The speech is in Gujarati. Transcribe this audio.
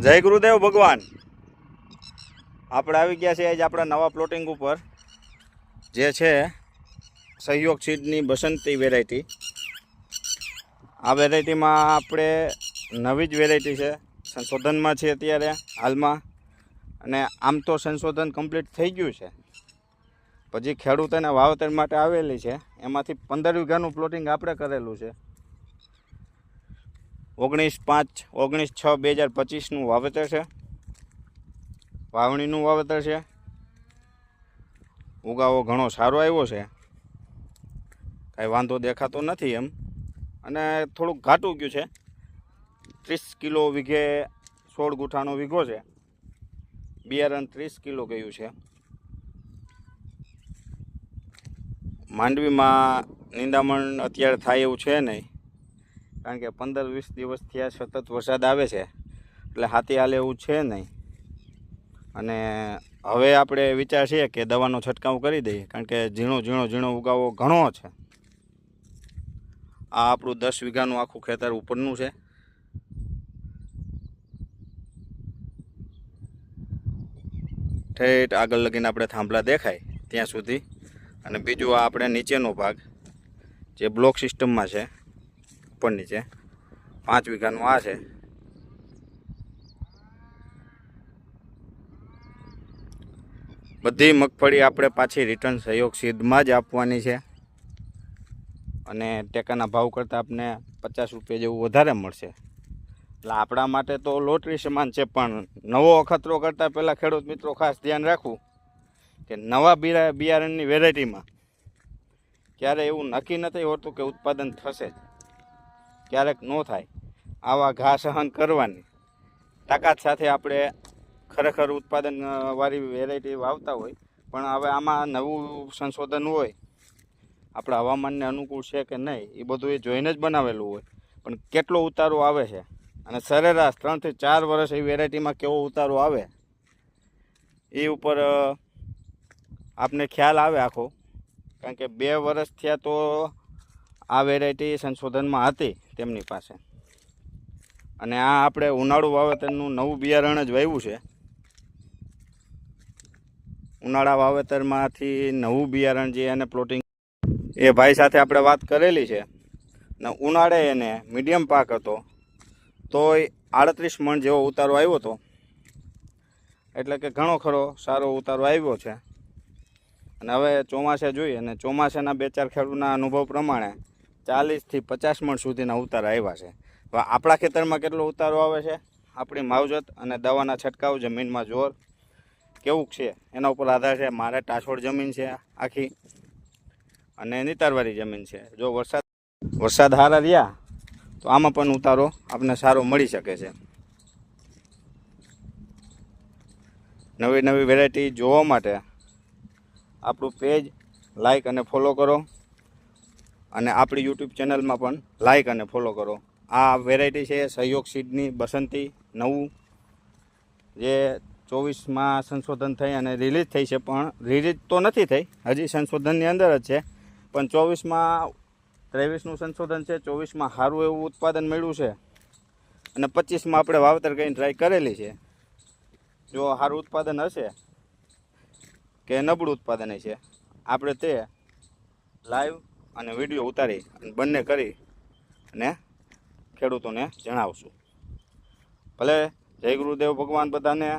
જય ગુરુદેવ ભગવાન. આપણે આવી ગયા છે આજે આપણા નવા પ્લોટિંગ ઉપર, જે છે સહયોગ સીડની બસંતી વેરાયટી આ વેરાયટીમાં આપણે નવી જ વેરાયટી છે. સંશોધનમાં છે અત્યારે હાલમાં. અને આમ તો સંશોધન કમ્પ્લીટ થઈ ગયું છે. પછી ખેડૂતોને વાવેતર માટે આવેલી છે. એમાંથી પંદર વીઘાનું પ્લોટિંગ આપણે કરેલું છે. ઓગણીસ પાંચ, ઓગણીસ છ બે હજાર પચીસનું વાવેતર છે. વાવણીનું વાવેતર છે. ઉગાવો ઘણો સારો આવ્યો છે. કાંઈ વાંધો દેખાતો નથી એમ. અને થોડુંક ઘાટું ગયું છે. ત્રીસ કિલો વીઘે સોળ ગુઠાનો વીઘો છે. બિયારણ ત્રીસ કિલો ગયું છે. માંડવીમાં નિંદામણ અત્યારે થાય એવું છે નહીં. કારણ કે પંદર વીસ દિવસ થયા સતત વરસાદ આવે છે. એટલે હાથી હાલે એવું છે નહીં. અને હવે આપણે વિચાર છે કે દવાનો છંટકાવ કરી દઈએ. કારણ કે ઝીણો ઝીણો ઝીણો ઉગાવો ઘણો છે. આ આપણું દસ વીઘાનું આખું ખેતર ઉપરનું છે. ઠેઠ આગળ લગીને આપણે થાંભલા દેખાય ત્યાં સુધી. અને બીજું આ આપણે નીચેનો ભાગ, જે બ્લોક સિસ્ટમમાં છે. ઉપર નીચે પાંચ વીઘાનું આ છે. બધી મગફળી આપણે પાછી રિટર્ન સહયોગ સીધમાં જ આપવાની છે. અને ટેકાના ભાવ કરતાં આપને પચાસ રૂપિયા જેવું વધારે મળશે. એટલે આપણા માટે તો લોટરી સમાન છે, પણ નવો અખતરો કરતાં પહેલાં ખેડૂત મિત્રો ખાસ ધ્યાન રાખવું કે નવા બિયા બિયારણની વેરાયટીમાં ક્યારે એવું નક્કી નથી હોતું કે ઉત્પાદન થશે જ. ક્યારેક ન થાય, આવા ઘા સહન કરવાની. તાકાત સાથે આપણે ખરેખર ઉત્પાદનવાળી વેરાયટી વાવતા હોય, પણ હવે આમાં નવું સંશોધન હોય, આપણા હવામાનને અનુકૂળ છે કે નહીં, એ બધું એ જોઈને જ બનાવેલું હોય. પણ કેટલો ઉતારો આવે છે? અને સરેરાશ ત્રણથી ચાર વર્ષ એ વેરાયટીમાં કેવો ઉતારો આવે? એ ઉપર આપને ખ્યાલ આવે આખો. કારણ કે બે વર્ષ થયા તો આ વેરાયટી સંશોધનમાં હતી તેમની પાસે. અને આ આપણે ઉનાળુ વાવેતરનું નવું બિયારણ જ વાવ્યું છે. ઉનાળા વાવેતરમાંથી નવું બિયારણ જે એને પ્લોટિંગ એ ભાઈ સાથે આપણે વાત કરેલી છે. ને ઉનાળે એને મીડિયમ પાક હતો. તોય આડત્રીસ મણ જેવો ઉતારો આવ્યો હતો. એટલે કે ઘણો ખરો સારો ઉતારો આવ્યો છે. અને હવે ચોમાસે જોઈએ અને ચોમાસાના બે ચાર ખેડૂતના અનુભવ પ્રમાણે ચાલીસથી પચાસ મણ સુધીના ઉતારા આવ્યા છે. હવે આપણા ખેતરમાં કેટલો ઉતારો આવે છે? આપણી માવજત અને દવાના છંટકાવ, જમીનમાં જોર. કેવું છે? એના ઉપર આધાર છે. મારે ટાસોડ જમીન છે આખી અને નિતારવાળી જમીન છે. જો વરસાદ વરસાદ હારા રહ્યા, તો આમાં પણ ઉતારો આપને સારો મળી શકે છે. નવી નવી વેરાયટી જોવા માટે આપણું પેજ લાઈક અને ફોલો કરો. અને આપણી યુટ્યુબ ચેનલમાં પણ લાઈક અને ફોલો કરો. આ વેરાયટી છે સહયોગ સીડની બસંતી નવું, જે ચોવીસમાં સંશોધન થઈ અને રિલીઝ થઈ છે, પણ રિલીઝ તો નથી થઈ. હજી સંશોધનની અંદર જ છે. પણ ચોવીસમાં, ત્રેવીસનું સંશોધન છે, ચોવીસમાં સારું એવું ઉત્પાદન મળ્યું છે. અને પચીસમાં આપણે વાવતર કરીને ટ્રાય કરેલી છે. જો સારું ઉત્પાદન હશે કે નબળું ઉત્પાદન છે આપણે તે લાઈવ અને વીડિયો ઉતારી અને બંને કરી અને ખેડૂતોને જણાવશું. ભલે જય ગુરુદેવ ભગવાન બધાને.